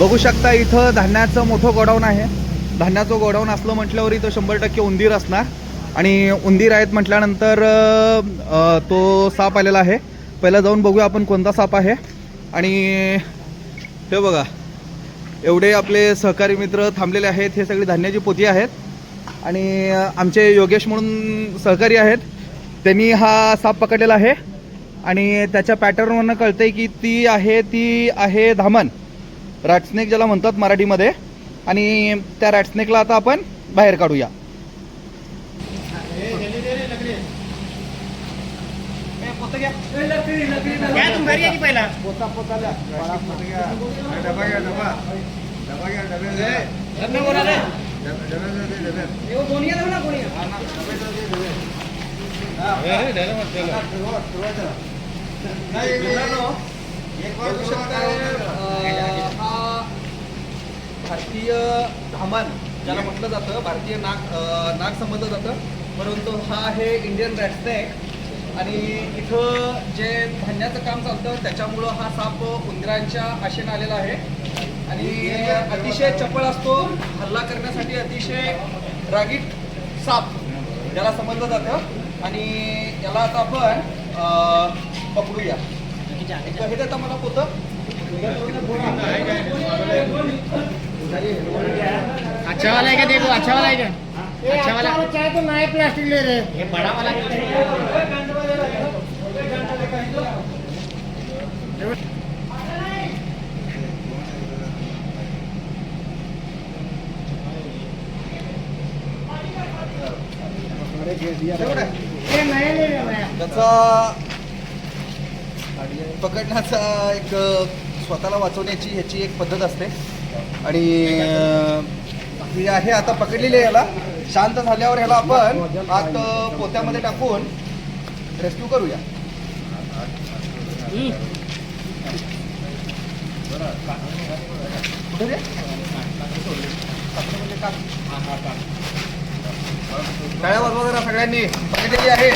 बघू शकता इथं धान्याचं मोठं गोडाऊन आहे. धान्याचं गोडाऊन असलं म्हटल्यावर इथं शंभर टक्के उंदीर असणार. आणि उंदीर आहेत म्हटल्यानंतर तो साप आलेला आहे. पहिला जाऊन बघूया आपण कोणता साप आहे. आणि हे बघा एवढे आपले सहकारी मित्र थांबलेले आहेत. हे सगळी धान्याची पोती आहेत. आणि आमचे योगेश म्हणून सहकारी आहेत. त्यांनी हा साप पकडलेला आहे. आणि त्याच्या पॅटर्नवरनं कळतंय की ती आहे ती आहे धामण. रॅटस्नेक ज्याला म्हणतात मराठीमध्ये. आणि त्या रॅटस्नेकला आता आपण बाहेर काढूया. एक तुम घरी या की पहिला लग्न कोणा रे बघू शकता, अं, हा भारतीय धामण ज्याला म्हटलं जातं भारतीय नाग नाग समजलं जातं. परंतु हा आहे इंडियन रॅटस्नेक आणि इथं जे धान्याचं काम चालतं त्याच्यामुळं हा साप उंदरांच्या आशेनं आलेला आहे. आणि अतिशय चपळ असतो. हल्ला करण्यासाठी अतिशय रागीट साप ज्याला समजलं जातं. आणि याला आता आपण अं, पकडूया. हे देता मला पोतं? अच्छा वाला है क्या देखो? अच्छा वाला है क्या अच्छा वाला. चाहे तो नए प्लास्टिक ले रहे। ये बड़ा वाला एवढं आहे. ये नया ले रहे नया। त्याचा पकडण्याचा एक स्वतःला वाचवण्याची ह्याची एक पद्धत असते. आणि ही आहे आता पकडलेली आहे याला. शांत झाल्यावर ह्याला आपण आत पोत्यामध्ये टाकून रेस्क्यू करूया. कुठे रे? टाळ्या वाजवा जरा सगळ्यांनी पकडलेली आहे.